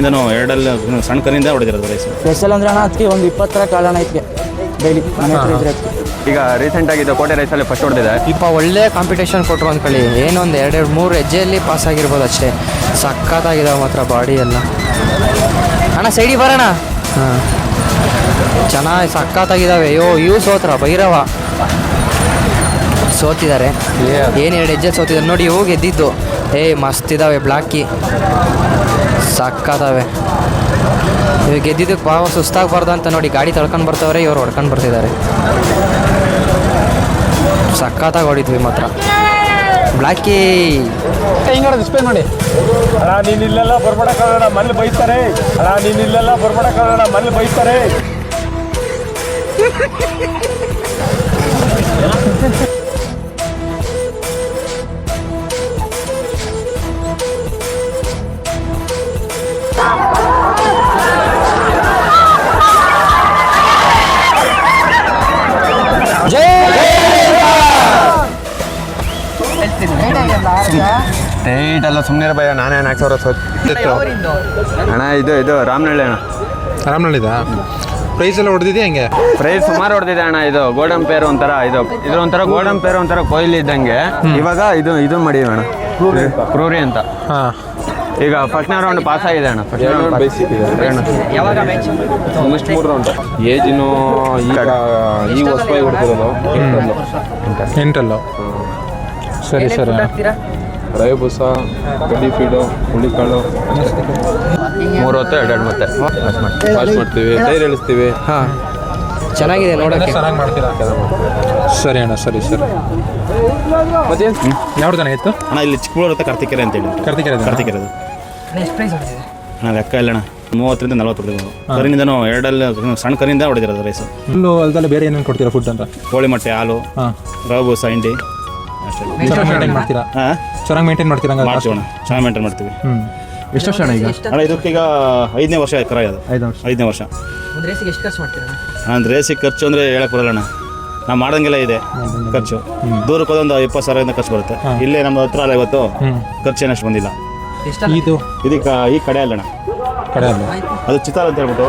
ಕರಿನಿಂದನೂ ಎರಡಲ್ಲಿ ಸಣ್ಣ ಕರಿನಿಂದ ಹೊಡೆದಿರೋದು rice special ಅಂದ್ರೆ ಅಣ್ಣ ಅದಕ್ಕೆ ಒಂದು ಇಪ್ಪತ್ತರ ಕಾಲಣ ಐತೆ ಡೈಲಿ ಮನೆ ಹತ್ರ ಇದ್ರೆ. ಅದಕ್ಕೆ ಈಗ ರೀಸೆಂಟ್ ಆಗಿದ್ದು ಕೋಟೆ ರೈಸಲ್ಲಿ ಫಸ್ಟ್ ಹೊಡೆದಿದೆ. ಇಪ್ಪ ಒಳ್ಳೆ ಕಾಂಪಿಟೇಷನ್ ಕೊಟ್ಟರು ಅಂದ್ಕೊಳ್ಳಿ ಏನೊಂದು ಎರಡೆರಡು ಮೂರು ಹೆಜ್ಜೆಯಲ್ಲಿ ಪಾಸ್ ಆಗಿರ್ಬೋದು ಅಷ್ಟೇ. ಸಖತ್ತಾಗಿದೆ ಮಾತ್ರ ಬಾಡಿ ಎಲ್ಲ. ಅಣ್ಣ ಸೈಡಿ ಬರೋಣ. ಹಾಂ. ಚೆನ್ನಾಗಿ ಸಖತ್ತಾಗಿದ್ದಾವೆ ಅಯ್ಯೋ ಇವು ಸೋತ್ರ ಭೈರವ. ಸೋತಿದ್ದಾರೆ. ಏನು ಎರಡು ಹೆಜ್ಜೆ ಸೋತಿದ್ದಾರೆ. ನೋಡಿ ಇವು ಗೆದ್ದಿದ್ದು. ಏಯ್ ಮಸ್ತ್ ಇದ್ದಾವೆ ಬ್ಲಾಕಿ. ಸಕ್ಕತ್ತವೆ ಇವಾಗ ಗೆದ್ದಿದ್ದಕ್ಕೆ ಭಾವ ಸುಸ್ತಾಗಬಾರ್ದು ಅಂತ ನೋಡಿ ಗಾಡಿ ತಳ್ಕೊಂಡು ಬರ್ತವ್ರೆ ಇವ್ರು ಹೊಡ್ಕೊಂಡು ಬರ್ತಿದ್ದಾರೆ. ಸಕ್ಕತ್ತಾಗಿ ಹೊಡಿದ್ವಿ ಮಾತ್ರ. ಬ್ಲಾಕಿ. ಅಣ್ಣ ನೀನು ಇಲ್ಲೆಲ್ಲ ಬರ್ಬೇಡ ಕಾರಣ ಮನೇಲಿ ಬೈತಾರೆ. ಅಣ್ಣ ನೀನು ಇಲ್ಲೆಲ್ಲ ಬರ್ಬೇಡ ಕಾರಣ ಮನೇಲಿ ಬೈತಾರೆ. ಟೈಟ್ ಎಲ್ಲ ಸುಮ್ಮನೆ ಭಯ. ನಾನೇ ನಾಲ್ಕು ಸಾವಿರ ಸತ್ತು. ಅಣ್ಣ ಇದು ಇದು ರಾಮನಹಳ್ಳಿ ಅಣ್ಣ. ರಾಮನಳ್ಳಿದ? ಪ್ರೈಸ್ ಎಲ್ಲ ಹೊಡೆದಿದೆ ಹೆಂಗೆ? ಪ್ರೈಸ್ ಸುಮಾರು ಹೊಡೆದಿದೆ ಅಣ್ಣ. ಇದು ಗೋಲ್ಡನ್ ಪೇರ್ ಒಂಥರ ಇದು ಇದು ಒಂಥರ ಗೋಲ್ಡನ್ ಪೇರ್ ಒಂಥರ ಕೊಯ್ಲು ಇದ್ದಂಗೆ. ಇವಾಗ ಇದು ಇದು ಮಾಡಿ ಅಣ್ಣ. ಕ್ರೂರಿ ಅಂತ. ಹಾಂ. ಈಗ ಫಸ್ಟ್ನೇ ರೌಂಡ್ ಪಾಸ್ ಆಗಿದೆ ಅಣ್ಣ. ಫಸ್ಟ್ ಏಜಿನು ಈಗ ಈ ಹೊಸಬಾಯಿ ಹೊಡ್ತಿರೋದು ಎಂಟಲ್ಲ ಸರಿ ಸರಿ ರವೆ ಬೂಸ ಕಡ್ಡಿ ಫೀಡು ಹುಳಿಕಾಳು ಮೂರು ಹೊತ್ತು ಎರಡೆರಡು ಮತ್ತೆ. ವಾಶ್ ಮಾಡ್ತೀವಿ ಟೈರ್ ಇಳಿಸ್ತೀವಿ ಹಾಂ. ಚೆನ್ನಾಗಿದೆ ನೋಡೋಕ್ಕೆ. ಚೆನ್ನಾಗಿ ಮಾಡ್ತೀರಾ ಸರಿ ಅಣ್ಣ ಸರಿ ಸರಿ. ಯಾವ್ದು ಜನ ಇತ್ತು? ಅಣ್ಣ ಇಲ್ಲಿ ಚಿಕ್ಕಬಳ್ಳೂರು ಹತ್ರ ಕಾರ್ತಿಕೆರೆ ಅಂತೇಳಿ ಕಾರ್ತಿಕೆರೆ ಕಾರ್ತಿಕೆರೆ ಅದು. ಅಣ್ಣ ಲೆಕ್ಕ ಇಲ್ಲ ಅಣ್ಣ. ಮೂವತ್ತರಿಂದ ನಲ್ವತ್ತು ರೂಪಾಯಿ ಕರಿನಿಂದನೂ ಎರಡಲ್ಲಿ ಸಣ್ಣ ಕರಿಯಿಂದ ಹೊಡೆದಿರೋದು ರೈಸು ಫುಲ್ಲು ಅಲ್ದಲ್ಲ ಬೇರೆ ಏನೇನು ಕೊಡ್ತೀರಾ ಫುಡ್ ಅಂತ? ಕೋಳಿ ಮೊಟ್ಟೆ ಹಾಲು ಹಾಂ. ರವೆ ಬೂಸ ಹಿಂಡಿ ಅಷ್ಟೇ ಚೆನ್ನಾಗಿ ಮೇಂಟೈನ್ ಮಾಡ್ತೀರಾ? ಹಾಂ? ಚೆನ್ನಾಗಿ ಮೇಂಟೈನ್ ಮಾಡ್ತೀರಾ ಹಂಗಾದ್ರೆ? ಮಾಡ್ತೀವಿ ಅಣ್ಣ. ಚೆನ್ನಾಗಿ ಮೇಂಟೈನ್ ಮಾಡ್ತೀವಿ. ಹ್ಞೂ ಎಷ್ಟು ವರ್ಷ ಅಣ್ಣ ಈಗ? ಅಣ್ಣ ಇದಕ್ಕೀಗ ಐದನೇ ವರ್ಷ ಕರ ಅದು. ಐದು ವರ್ಷ. ಐದನೇ ವರ್ಷ. ಒಂದು ರೇಸಿಗೆ ಎಷ್ಟು ಖರ್ಚು ಮಾಡ್ತೀರಾ ನಾನು ರೇಸಿಗೆ ಖರ್ಚು ಅಂದರೆ ಹೇಳಕ್ ಬರಲ್ಲಣ್ಣ ನಾವು ಮಾಡ್ದಂಗೆಲ್ಲ ಇದೆ ಖರ್ಚು. ದೂರಕ್ಕೆ ಹೋದ ಒಂದು ಇಪ್ಪತ್ತು ಸಾವಿರದಿಂದ ಖರ್ಚು ಬರುತ್ತೆ. ಇಲ್ಲೇ ನಮ್ಮ ಹತ್ರ ಅಲ್ಲ ಇವತ್ತು ಖರ್ಚು ಏನಷ್ಟು ಬಂದಿಲ್ಲ. ಇದು? ಇದಕ್ಕೆ ಈ ಕಡೆ ಅಲ್ಲಣ್ಣ ಕಡೆ ಅಲ್ಲ. ಅದು ಚಿತ್ರ ಅಂತ ಹೇಳ್ಬಿಟ್ಟು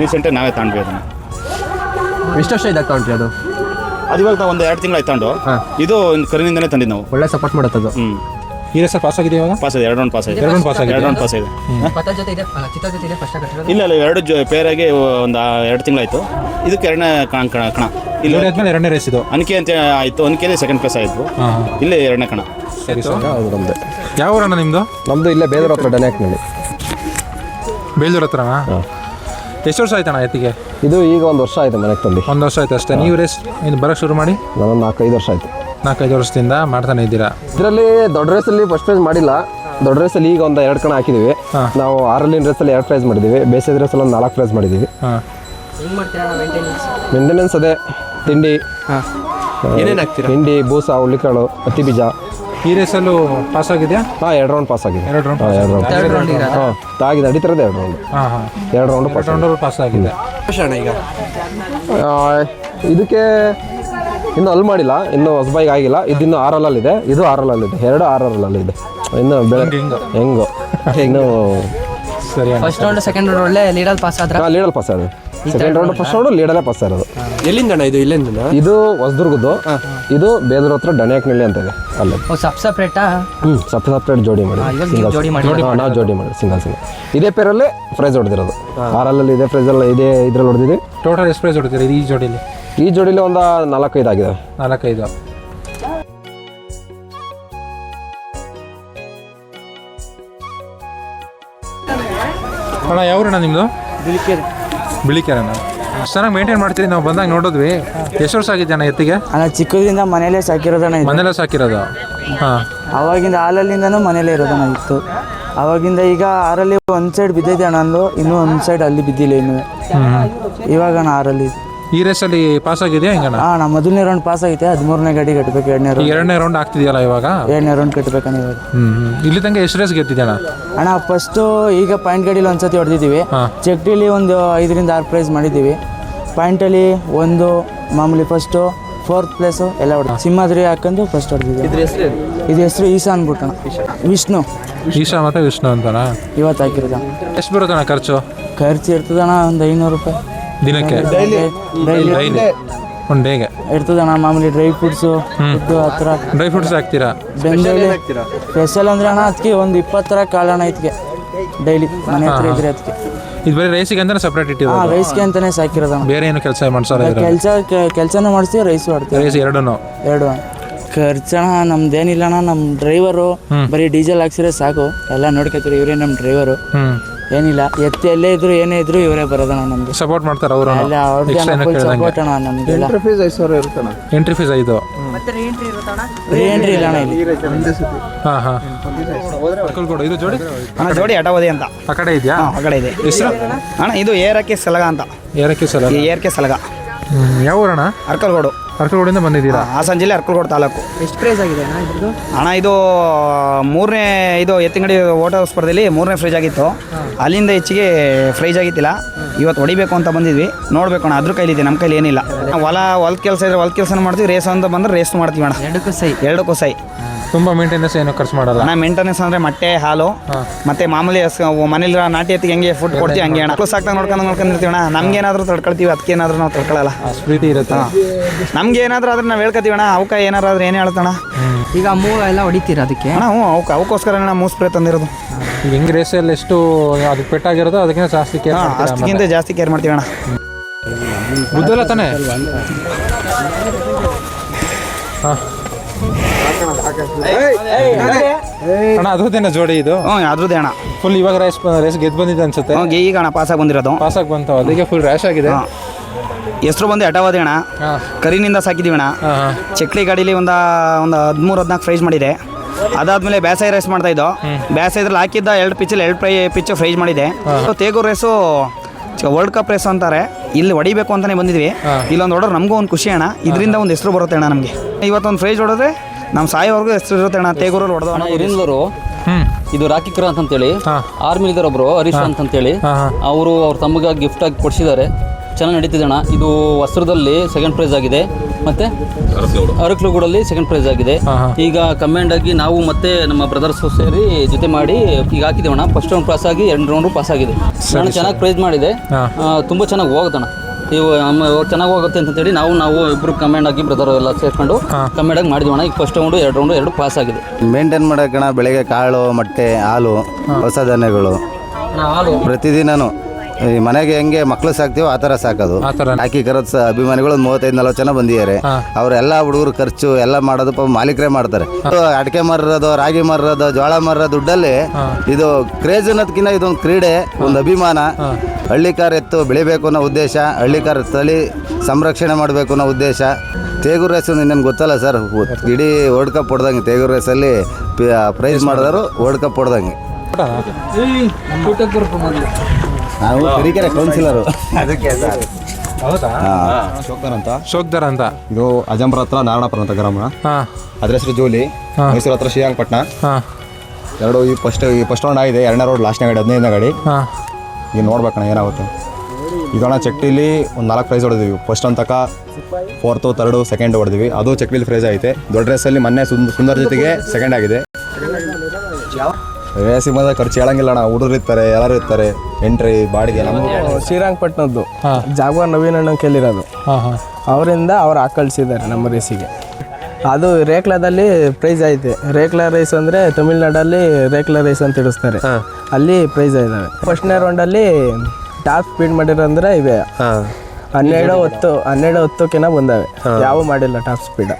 ರೀಸೆಂಟಾಗಿ ನಾವೇ ತಗೊಂಡ್ವಿ ಅದನ್ನು. ಎಷ್ಟು ವರ್ಷ ಇದಾಗ ತಗೊಂಡ್ರಿ ಅದು? ಅದು ಇವಾಗ ಒಂದು ಎರಡು ತಿಂಗಳು ಆಯ್ತು ತಗೊಂಡು ಇದು ಇನ್ನು ಕರಿನಿಂದನೇ ತಂದಿದ್ದು ನಾವು. ಒಳ್ಳೆ ಸಪೋರ್ಟ್ ಮಾಡುತ್ತದು ಅದು. ಹ್ಞೂ ಈ ಸರ್ ಪಾಸ್ ಆಗಿದೆ ಇವಾಗ? ಪಾಸ್ ಇದೆ ಎರಡು ರೌಂಡ್ ಪಾಸ್ ಆಗಿದೆ. ಎರಡು ಪಾಸ್ ಆಗಿದೆ. ಎರಡು ರೌಂಡ್ ಪಾಸ್ ಇದೆ ಪತ್ತ ಜೊತೆ ಇದೆ ಅಲ್ಲ ಚಿತ್ರ ಜೊತೆ ಇದೆ ಫಸ್ಟ್ ಕಟ್ಟಿರೋದು ಇಲ್ಲ ಇಲ್ಲ ಎರಡು ಜೊ ಪೇರಾಗಿ ಒಂದು ಎರಡು ತಿಂಗಳಾಯ್ತು. ಇದಕ್ಕೆ ಎರಡನೇ ಕಣ ಕಣ ಕಣ. ಇಲ್ಲಿ ಆದ್ಮೇಲೆ ಎರಡನೇ ರೇಸ್ ಇದು. ಅನಿಕೆ ಅಂತ ಆಯಿತು ಅನಿಕೆನೇ ಸೆಕೆಂಡ್ ಪ್ಲೇಸ್ ಆಯಿತು. ಹಾಂ ಹಾಂ. ಇಲ್ಲೇ ಎರಡನೇ ಕಣ. ಸರಿ ಸರಿ. ಯಾವ ಊರಣ್ಣ ನಿಮ್ಮದು ನಮ್ದು ಇಲ್ಲೇ ಬೇದೂರು ಹತ್ರ ಡನ್ಯಾಕ್ನಲ್ಲಿ ಬೇಲೂರು ಹತ್ರನಾ? ಎಷ್ಟು ವರ್ಷ ಆಯ್ತಣ್ಣ ಎತ್ತಿಗೆ? ಇದು ಈಗ ಒಂದು ವರ್ಷ ಆಯ್ತು ಮನೆಗೆ ತಂದು. ಒಂದು ವರ್ಷ ಆಯ್ತು ಅಷ್ಟೇ. ನೀವು ರೇಸ್ ಇದು ಬರೋಕ್ಕೆ ಶುರು ಮಾಡಿ? ನಾನೊಂದು ನಾಲ್ಕೈದು ವರ್ಷ ಆಯ್ತು. ನಾಲ್ಕೈದು ವರ್ಷದಿಂದ ಮಾಡ್ತಾನೆ ಇದ್ದೀರಾ? ಇದರಲ್ಲಿ ದೊಡ್ಡ ರೇಸಲ್ಲಿ ಫಸ್ಟ್ ಪ್ರೈಸ್ ಮಾಡಿಲ್ಲ. ದೊಡ್ಡ ರೇಸಲ್ಲಿ ಈಗ ಒಂದು ಎರಡು ಕಣ ಹಾಕಿದ್ದೀವಿ ನಾವು ಆರಲ್ಲಿನ ರೇಸಲ್ಲಿ ಎರಡು ಪ್ರೈಸ್ ಮಾಡಿದ್ದೀವಿ ಬೇಸಿದ ರೇಸಲ್ಲಿ ಒಂದು ನಾಲ್ಕು ಪ್ರೈಸ್ ಮಾಡಿದ್ದೀವಿ ಮೆಂಟೆನೆನ್ಸ್ ಅದೇ. ತಿಂಡಿ ಏನೇನು ಹಾಕ್ತೀರಾ? ತಿಂಡಿ ಬೂಸ ಹುಳ್ಳಿಕಾಳು ಹತ್ತಿ ಬೀಜ. ಈ ರೇಸಲ್ಲೂ ಪಾಸ್ ಆಗಿದೆಯಾ? ಹಾ ಎರಡು ರೌಂಡ್ ಪಾಸ್ ಆಗಿದೆ. ಎರಡು ರೌಂಡ್ ಎರಡು ರೌಂಡ್ ಎರಡು ರೌಂಡ್ ಇರೋದು ಹಾಂ ತಾಗಿದೆ ನಡೀತಿರೋದು ಎರಡು ರೌಂಡ್ ಹಾಂ ಹಾಂ. ಎರಡು ರೌಂಡ್ ಪಾಸ್ ರೌಂಡ್ ಪಾಸ್ ಆಗಿದೆ. ಈಗ? ಇದಕ್ಕೆ ಇನ್ನು ಅಲ್ಲಿ ಮಾಡಿಲ್ಲ ಇನ್ನು ಹೊಸಬಾಯಿಗೆ ಆಗಿಲ್ಲ. ಇದಿನ್ನು ಆರ್ ಎಲ್ ಇದೆ ಇದು ಆರ್ ಎಲ್ ಇದೆ ಎರಡು ಆರ್ ಎಲ್ ಇದೆ ಇನ್ನು ಬೆಳೆ ಹಿಂಗೆ ಇನ್ನು ಸರಿ ಫಸ್ಟ್ ರೌಂಡ್ ಸೆಕೆಂಡ್ ರೌಂಡ್ ಒಳ್ಳೆ ಲೀಡಲ್ ಪಾಸ್ ಆದ್ರೆ? ಲೀಡಲ್ ಪಾಸ್ ಆದ್ರೆ ಸೆಕೆಂಡ್ ರೌಂಡ್ ಫಸ್ಟ್ ರೌಂಡ್ ಲೀಡಲ್ಲೇ ಪಾಸ್ ಇರೋದು ಎಲ್ಲಿಂದ ಅಣ್ಣ ಇದು? ಇಲ್ಲಿಂದ ಇದು ಹೊಸದುರ್ಗದ್ದು. ಇದು ಬೇದೂರ್ ಹತ್ರ ಡಣ್ಯಾಕ್ನಳ್ಳಿ ಅಂತ ಇದೆ ಅಲ್ಲಿ. ಸಪ್ ಸಪ್ರೇಟಾ ಹ್ಞೂ ಸಪ್ ಸಪ್ರೇಟ್ ಜೋಡಿ ಮಾಡಿ. ಜೋಡಿ ಮಾಡಿ. ನಾವು ಜೋಡಿ ಮಾಡಿ ಸಿಂಗಲ್ ಸಿಂಗಲ್ ಇದೇ ಪೇರಲ್ಲೇ ಪ್ರೈಸ್ ಹೊಡೆದಿರೋದು. ಆರ್ ಇದೆ ಇದೇ ಪ್ರೈಸಲ್ಲಿ ಇದೇ ಇದ್ರಲ್ಲಿ ಹೊಡೆದಿದ್ವಿ ಟೋಟಲ್ ಎಷ್ಟು ಪ್ರೈಸ್ ಹೊಡೆದಿರೋ ಈ ಜೋಡಿಲಿ? ಈ ಜೋಡಿಲಿ ಒಂದು ನಾಲ್ಕೈದು ಆಗಿದೆ. ನಾಲ್ಕೈದು. ಅಣ್ಣ ಯಾವ್ರಣ್ಣ ನಿಮ್ಮದು ಬಿಳಿಕೆರೆ. ಚೆನ್ನಾಗಿ ಮೇಂಟೈನ್ ಮಾಡ್ತೀರಿ ನಾವು ಬಂದಾಗ ನೋಡಿದ್ವಿ. ಎಷ್ಟು ವರ್ಷ ಆಗಿದೆ ಅಣ್ಣ ಎತ್ತಿಗೆ? ಅಣ್ಣ ಚಿಕ್ಕದಿಂದ ಮನೇಲೇ ಸಾಕಿರೋದಣ್ಣ ಇದು. ಮನೇಲೆ ಸಾಕಿರೋದು? ಹಾಂ. ಅವಾಗಿಂದ ಹಾಲಲ್ಲಿಂದನೂ ಮನೇಲೇ ಇರೋದಣ್ಣ ಇತ್ತು ಅವಾಗಿಂದ ಈಗ ಆರಲ್ಲಿ ಒಂದು ಸೈಡ್ ಬಿದ್ದಿದೆ ಅಣ್ಣ ಅಂದು ಇನ್ನೂ ಒಂದು ಸೈಡ್ ಅಲ್ಲಿ ಬಿದ್ದಿಲ್ಲ ಇನ್ನು. ಇವಾಗ ಅಣ್ಣ ಆರಲ್ಲಿ ಈ ರೇಸಲ್ಲಿ ಪಾಸ್ ಆಗಿದೆಯಾ ಹೆಂಗಣ್ಣ? ಹಾಂ ಅಣ್ಣ ಮೊದಲನೇ ರೌಂಡ್ ಪಾಸ್ ಆಗೈತೆ ಹದಿಮೂರನೇ ಗಾಡಿ ಕಟ್ಟಬೇಕು ಎರಡನೇ ರೌಂಡ್ ಎರಡನೇ ರೌಂಡ್ ಆಗ್ತಿದೆಯಲ್ಲ ಇವಾಗ? ಎರಡನೇ ರೌಂಡ್ ಕಟ್ಟಬೇಕಣ್ಣ ಇವಾಗ. ಇಲ್ಲಿ ತನಕ ಎಷ್ಟು ರೇಸ್ ಗೆದ್ದಿದೆ ಅಣ್ಣ ಫಸ್ಟು ಈಗ ಪಾಯಿಂಟ್ ಗಾಡಿಲಿ ಒಂದ್ಸತಿ ಹೊಡೆದಿದ್ದೀವಿ. ಚಕ್ಟಿಲಿ ಒಂದು ಐದರಿಂದ ಆರು ಪ್ರೈಸ್ ಮಾಡಿದ್ದೀವಿ. ಪಾಯಿಂಟಲ್ಲಿ ಒಂದು ಮಾಮೂಲಿ ಫಸ್ಟು ಫೋರ್ತ್ ಪ್ಲೇಸು ಎಲ್ಲ ಹೊಡೆದು ಸಿಂಹಾದ್ರಿ ಹಾಕೊಂಡು ಫಸ್ಟ್ ಹೊಡೆದಿದ್ದೆ ಇದು ಹೆಸರು ಈಶಾ ಅನ್ಬಿಟ್ಟಣ ವಿಷ್ಣು. ಈಶಾ ಮತ್ತು ವಿಷ್ಣು ಅಂತನಾ? ಇವತ್ತು ಹಾಕಿರೋದ. ಎಷ್ಟು ಬರುತ್ತಣ್ಣ ಖರ್ಚು? ಖರ್ಚು ಇರ್ತದಣ್ಣ ಒಂದು ಐನೂರು ರೂಪಾಯಿ. ದಿನಕ್ಕೆ? ಡೈಲಿ. ಡೈಲಿ. ಒಂದು ಡೇಗೆ? ಇರ್ತದಣ್ಣ ಮಾಮೂಲಿ ಡ್ರೈ ಫ್ರೂಟ್ಸು ಫುಡ್ಡು ಆ ಥರ ಡ್ರೈ ಫ್ರೂಟ್ಸ್ ಹಾಕ್ತೀರಾ? ಬೆಂಗಳೂರು ಸ್ಪೆಷಲ್ ಅಂದ್ರೆ ಅಣ್ಣ ಅದಕ್ಕೆ ಒಂದು ಇಪ್ಪತ್ತರ ಕಾಳಣ ಇದಕ್ಕೆ ಡೈಲಿ ಮನೆ ಹತ್ರ ಇದ್ರೆ ಅದಕ್ಕೆ ಇದು ಬರೀ ರೈಸಿಗೆ ಅಂತಾನೆ ಸಪ್ರೇಟ್ ಹಾಂ ಇಟ್ಟಿರೋದು ರೈಸ್ಗೆ ಅಂತಾನೆ ಸಾಕಿರೋದು ಬೇರೆ ಏನು ಕೆಲಸ ಮಾಡ್ಸೋಲ್ಲ ಇದ್ರೆ? ಕೆಲಸ ಕೆಲಸನೂ ಮಾಡಿಸ್ತೀವಿ ರೈಸು ಆಡ್ತೀವಿ ರೈಸ್ ಎರಡೂ. ಎರಡು ಖರ್ಚಣ ನಮ್ದೇನಿಲ್ಲಣ್ಣ ನಮ್ಮ ಡ್ರೈವರು ಬರೀ ಡೀಸೆಲ್ ಹಾಕ್ಸಿದ್ರೆ ಸಾಕು. ಎಲ್ಲ ನೋಡ್ಕೊತೀರಿ ಇವರೇ ನಮ್ಮ ಡ್ರೈವರು. ಏನಿಲ್ಲ ಎತ್ತಿ ಎಲ್ಲೇ ಇದ್ರು ಏನೇ ಇದ್ರು ಇವರೇ ಬರೋದಣ್ಣ ನಮ್ಗೆ ಸಪೋರ್ಟ್ ಮಾಡ್ತಾರೆ ಅವರು ಎಲ್ಲ ಅವ್ರದ್ದು ಎಕ್ಸ್ಟ್ರಾ ಏನೋ ಫುಲ್ ಕೇಳ್ದಂಗೆ. ಸಪೋರ್ಟ್ ಅಣ್ಣ ನಮಗೆಲ್ಲ ಎಂಟ್ರಿ ಫೀಸ್ ಐದು ಏನ್ರಿ ಇಲ್ಲ ಅಣ್ಣ ಇಲ್ಲಿ. ಹಾಂ ಹಾಂ. ಕೊಡು ಇದು ಜೋಡಿ? ಅಣ್ಣ ಜೋಡಿ ಅಟವದಿ ಅಂತ. ಆ ಕಡೆ ಇದೆಯಾ? ಆ ಕಡೆ ಇದೆ. ಹೆಸರು? ಅಣ್ಣ ಇದು ಏರಕ್ಕೆ ಸಲಗ ಅಂತ. ಏರಕ್ಕೆ ಸಲ ಏರ್ ಏರ್ಕೆ ಸಲಗ. ಯಾವ ಊರಣ್ಣ? ಅರ್ಕಲ್ಗೋಡು. ಅರ್ಕಲ್ಗೋಡಿಂದ ಬಂದಿದ್ದೀರಾ? ಹಾಸನ ಜಿಲ್ಲೆ ಅರ್ಕಲ್ಗೋಡು ತಾಲೂಕು. ಎಷ್ಟು ಪ್ರೈಸ್ ಆಗಿದೆ ಅಣ್ಣ ಇದ್ರದ್ದು? ಅಣ್ಣ ಇದು ಮೂರನೇ ಇದು ಎತ್ತಿಂಗಡಿ ಓಟ ಸ್ಪರ್ಧೆಯಲ್ಲಿ ಮೂರನೇ ಫ್ರೈಜ್ ಆಗಿತ್ತು. ಅಲ್ಲಿಂದ ಹೆಚ್ಚಿಗೆ ಫ್ರೈಜ್ ಆಗಿತ್ತಿಲ್ಲ. ಇವತ್ತು ಹೊಡಿಬೇಕು ಅಂತ ಬಂದಿದ್ವಿ. ನೋಡ್ಬೇಕು ಅಣ್ಣ ಅದ್ರ ಕೈಲಿದೆ ನಮ್ಮ ಕೈಲಿ ಏನಿಲ್ಲ. ಹೊಲ ಹೊಲದ ಕೆಲಸ ಇದ್ರೆ ಹೊಲದ ಕೆಲಸ ಮಾಡ್ತೀವಿ ರೇಸ್ ಅಂತ ಬಂದ್ರೆ ರೇಸ್ ಮಾಡ್ತೀವಿ ಅಣ್ಣ. ಎರಡಕ್ಕೂ ಸೈ. ಎರಡಕ್ಕೂ ಸೈ. ತುಂಬ ಮೇಂಟೆನೆನ್ಸ್ ಏನು ಖರ್ಚು ಮಾಡಲ್ಲ? ಅಣ್ಣ ಮೇಂಟೆನೆನ್ಸ್ ಅಂದರೆ ಮೊಟ್ಟೆ ಹಾಲು ಮತ್ತೆ ಮಾಮೂಲಿ ಮನೇಲಿ ನಾಟಿ ಎತ್ತಿಗೆ ಹೆಂಗೆ ಫುಡ್ ಕೊಡ್ತೀವಿ ಹಂಗೆ ಅಣ್ಣ. ಕ್ಲೋಸ್ ಸಾಕ್ತಾ ನೋಡ್ಕೊಂಡು ನೋಡ್ಕೊಂಡಿರ್ತೀವಿ ಅಣ್ಣ. ನಮ್ಗೆ ಏನಾದರೂ ತಡ್ಕೊಳ್ತೀವಿ ಅದಕ್ಕೆ ಏನಾದರೂ ನಾವು ತಡ್ಕೊಳ್ಳಲ್ಲ ಸ್ವೀಟಿ ಪ್ರೀತಿ ಇರುತ್ತೆ. ನಮ್ಗೆ ಏನಾದ್ರೂ ಆದ್ರೆ ನಾವು ಹೇಳ್ಕೊತೀವಿ ಅಣ್ಣ ಅವಕ್ಕ ಏನಾರು ಆದ್ರೆ ಏನು ಹೇಳ್ತಣ ಈಗ ಮೂಗ ಎಲ್ಲ ಹೊಡಿತೀರ ಅದಕ್ಕೆ? ಅಣ್ಣ ಹ್ಞೂ ಅವಕ್ಕೆ ಅವಕ್ಕೋಸ್ಕರ ಅಣ್ಣ ಮೂಸ್ ಸ್ಪ್ರೇ ತಂದಿರೋದು. ಈಗ ಹೆಂಗ್ ರೇಸಲ್ಲಿ ಎಷ್ಟು ಅದಕ್ಕೆ ಪೆಟ್ಟಾಗಿರೋದು ಅದಕ್ಕಿಂತ ಜಾಸ್ತಿ ಕೇರ್ ಹಾಂ ಅಷ್ಟಕ್ಕಿಂತ ಜಾಸ್ತಿ ಕೇರ್ ಮಾಡ್ತೀವಿ ಅಣ್ಣ ಬುದ್ಧಲ್ಲ ತಾನೇ? ಹಾಂ. ಅಣ್ಣ ಅದ್ರದ್ದೇನ ಜೋಡಿ ಇದು? ಹ್ಞೂ ಅದ್ರದ್ದೇ ಅಣ್ಣ. ಫುಲ್ ಇವಾಗ ರೇಸ್ ರೇಸ್ ಗೆದ್ದು ಬಂದಿದೆ ಅನ್ಸುತ್ತೆ. ಹ್ಞೂ ಈಗ ಅಣ್ಣ ಪಾಸಾಗಿ ಬಂದಿರೋದು. ಪಾಸಾಗಿ ಬಂತು ಅದಕ್ಕೆ ಫುಲ್ ರ್ಯಾಶ್ ಆಗಿದೆ. ಹೆಸರು ಬಂದು ಎಟವಾದಿ ಅಣ್ಣ. ಕರಿನಿಂದ ಸಾಕಿದೀವಿ ಅಣ್ಣ. ಚಕ್ಲಿ ಗಾಡೀಲಿ ಒಂದು ಒಂದು ಹದಿಮೂರು ಹದಿನಾಲ್ಕು ಫ್ರೈಜ್ ಮಾಡಿದೆ. ಅದಾದ್ಮೇಲೆ ಬ್ಯಾಸಾಯಿ ರೈಸ್ ಮಾಡ್ತಾ ಇದ್ದೋ. ಬ್ಯಾಸೈದ್ರಲ್ಲಿ ಇದ್ರಲ್ಲಿ ಹಾಕಿದ್ದ ಎರಡು ಪಿಚ್ಚಲ್ಲಿ ಎರಡು ಪ್ರೈ ಪಿಚ್ ಫ್ರೈಜ್ ಮಾಡಿದೆ. Tegur race world cup race ಅಂತಾರೆ. ಇಲ್ಲಿ ಹೊಡಿಬೇಕು ಅಂತಾನೆ ಬಂದಿದ್ವಿ. ಇಲ್ಲೊಂದು ಹೊಡೋರು ನಮಗೂ ಒಂದು ಖುಷಿ ಅಣ್ಣ. ಇದರಿಂದ ಒಂದು ಹೆಸರು ಬರುತ್ತೆ ಅಣ್ಣ ನಮಗೆ. ಇವತ್ತೊಂದು ಫ್ರೈಜ್ ಹೊಡೆದ್ರೆ ನಮ್ಮ ಸಾಯೋವರೆಗೂ ಹೆಸರು ಇರುತ್ತೆ ಅಣ್ಣ ತೇಗೂರಲ್ಲಿ ಹೊಡೆದು. ಇರಿಂದವರು ಹ್ಞೂ ಇದು ರಾಕಿ ಕಿರಣ್ ಅಂತೇಳಿ ಹೇಳಿ ಆರ್ಮಿ ಇದ್ದಾರೆ ಒಬ್ರು ಹರೀಶ್ ಅಂತೇಳಿ. ಅವರು ಅವ್ರ ತಮ್ಮಗ ಗಿಫ್ಟ್ ಆಗಿ ಕೊಡಿಸಿದ್ದಾರೆ. ಚೆನ್ನಾಗಿ ನಡೀತಿದೆ ಅಣ್ಣ. ಇದು ವಸ್ತ್ರದಲ್ಲಿ ಸೆಕೆಂಡ್ ಪ್ರೈಸ್ ಆಗಿದೆ. ಮತ್ತೆ ಅರಕ್ಲುಗೂಡಲ್ಲಿ ಸೆಕೆಂಡ್ ಪ್ರೈಸ್ ಆಗಿದೆ. ಈಗ ಕಮ್ಯಾಂಡ್ ಆಗಿ ನಾವು ಮತ್ತೆ ನಮ್ಮ ಬ್ರದರ್ಸ್ ಸೇರಿ ಜೊತೆ ಮಾಡಿ ಈಗ ಹಾಕಿದ್ದೀವಣ್ಣ ಫಸ್ಟ್ ರೌಂಡ್ ಪಾಸ್ ಆಗಿ ಎರಡು ರೌಂಡ್ ಪಾಸ್ ಆಗಿದೆ. ನಾನು ಚೆನ್ನಾಗಿ ಪ್ರೈಸ್ ಮಾಡಿದೆ. ತುಂಬ ಚೆನ್ನಾಗಿ ಹೋಗುತ್ತಣ್ಣ ಇವು ನಮ್ಮ ಚೆನ್ನಾಗಿ ಹೋಗುತ್ತೆ ಅಂತ ಹೇಳಿ ನಾವು ನಾವು ಇಬ್ಬರು ಕಮ್ಯಾಂಡ್ ಆಗಿ ಬ್ರದರ್ ಎಲ್ಲ ಸೇರ್ಕೊಂಡು ಕಮ್ಯಾಂಡ್ ಆಗಿ ಮಾಡಿದ್ವಣ್ಣ ಈಗ ಫಸ್ಟ್ ರೌಂಡು ಎರಡು ರೌಂಡು ಎರಡು ಪಾಸ್ ಆಗಿದೆ. ಮೇಂಟೈನ್ ಮಾಡೋಕಣ ಬೆಳಗ್ಗೆ ಕಾಳು ಮೊಟ್ಟೆ ಹಾಲು ಹೊಸ ಧಾನ್ಯಗಳು. ಪ್ರತಿದಿನನೂ. ಈ ಮನೆಗೆ ಹೆಂಗೆ ಮಕ್ಳು ಸಾಕ್ತೀವೋ ಆತರ ಥರ ಸಾಕೋದು. ಆ ಥರ ಹಾಕಿ ಕರೋದು ಅಭಿಮಾನಿಗಳು ಒಂದು ಮೂವತ್ತೈದು ನಲ್ವತ್ತು ಜನ ಬಂದಿದ್ದಾರೆ. ಅವರೆಲ್ಲ ಹುಡುಗರು ಖರ್ಚು ಎಲ್ಲ ಮಾಡೋದು ಪಾಪ ಮಾಲೀಕರೇ ಮಾಡ್ತಾರೆ. ಅಡಿಕೆ ಮರದೋ ರಾಗಿ ಮರದೋ ಜೋಳ ಮರ ದುಡ್ಡಲ್ಲಿ ಇದು ಕ್ರೇಜ್ ಅನ್ನೋದಕ್ಕಿಂತ ಇದೊಂದು ಕ್ರೀಡೆ ಒಂದು ಅಭಿಮಾನ. ಹಳ್ಳಿಕಾರ ಎತ್ತು ಬೆಳಿಬೇಕು ಅನ್ನೋ ಉದ್ದೇಶ ಹಳ್ಳಿಕಾರ ತಳಿ ಸಂರಕ್ಷಣೆ ಮಾಡಬೇಕು ಅನ್ನೋ ಉದ್ದೇಶ. ತೇಗೂರು ರೇಸ್ ಇನ್ನೇನು ಗೊತ್ತಲ್ಲ ಸರ್? ಇಡೀ ವರ್ಲ್ಡ್ ಕಪ್ ಹೊಡ್ದಂಗೆ ತೇಗೂರು ರೇಸಲ್ಲಿ ಪ್ರೈಸ್ ಮಾಡಿದವರು ವರ್ಲ್ಡ್ ಕಪ್ ಹೊಡೆದಂಗೆ. ನಾವು ತರೀಕೆರೆ ಕೌನ್ಸಿಲರು ಹೌದಾ? ಶೋಕರ್ ಅಂತ. ಶೋಕ್ದರ್ ಅಂತ. ಇದು ಅಜಂಪುರ ಹತ್ರ ನಾರಾಯಣಪುರ ಅಂತ ಗ್ರಾಮ. ಹಾಂ. ಅದ್ರ ಹೆಸರು ಜೋಲಿ. ಮೈಸೂರು ಹತ್ರ ಶ್ರೀರಂಗಪಟ್ಟಣ ಹಾಂ. ಎರಡು ಈ ಫಸ್ಟ್ ಈ ಫಸ್ಟ್ ರೌಂಡ್ ಆಗಿದೆ. ಎರಡನೇ ರೋಡ್ ಲಾಸ್ಟ್ನೇ ಗಾಡಿ ಹದಿನೈದನೇ ಗಾಡಿ. ಹಾಂ. ಈಗ ನೋಡ್ಬೇಕಣ್ಣ ಏನಾಗುತ್ತೆ. ಇದಣ್ಣ ಚಕ್ಟಿಲಿ ಒಂದು ನಾಲ್ಕು ಪ್ರೈಸ್ ಹೊಡೆದಿವಿ. ಫಸ್ಟ್ ಅಂತಕ ತಕ ಫೋರ್ತು ತರ್ಡು ಸೆಕೆಂಡ್ ಹೊಡೆದಿವಿ. ಅದು ಚಕ್ಟಿಲಿ ಪ್ರೈಸ್ ಐತೆ. ದೊಡ್ಡ ರೇಸಲ್ಲಿ ಮೊನ್ನೆ ಸುಂದ್- ಸುಂದರ್ ಜೊತೆಗೆ ಸೆಕೆಂಡ್ ಆಗಿದೆ. ಮಾತ್ರ ಖರ್ಚು ಹೇಳಂಗಿಲ್ಲ ಅಣ್ಣ. ಹುಡುಗರು ಇರ್ತಾರೆ ಎಲ್ಲರೂ ಇರ್ತಾರೆ ಎಂಟ್ರಿ ಬಾಡಿಗೆ ಶ್ರೀರಂಗಪಟ್ಟಣದ್ದು ಜಾಗ್ವಾರ್ ನವೀನ್ ಅಣ್ಣ ಕೇಳಿರೋದು. ಹಾಂ ಹಾಂ. ಅವರಿಂದ ಅವ್ರು ಆಕಳಿಸಿದ್ದಾರೆ ನಮ್ಮ ರೇಸಿಗೆ. ಅದು ರೇಕ್ಲಾದಲ್ಲಿ ಪ್ರೈಸ್ ಐತೆ. ರೇಕ್ಲಾ ರೈಸ್ ಅಂದರೆ ತಮಿಳ್ನಾಡಲ್ಲಿ ರೇಕ್ಲಾ ರೈಸ್ ಅಂತ ಇಡಿಸ್ತಾರೆ. ಅಲ್ಲಿ ಪ್ರೈಸ್ ಇದ್ದಾವೆ ಫಸ್ಟ್ನೇ ರೌಂಡಲ್ಲಿ ಟಾಪ್ ಸ್ಪೀಡ್ ಮಾಡಿರೋಂದ್ರೆ ಇವೆ. ಹನ್ನೆರಡು ಹೊತ್ತು ಹನ್ನೆರಡು ಹೊತ್ತಕ್ಕೆನ ಬಂದಾವೆ. ಯಾವ ಮಾಡಿಲ್ಲ ಟಾಪ್ ಸ್ಪೀಡ್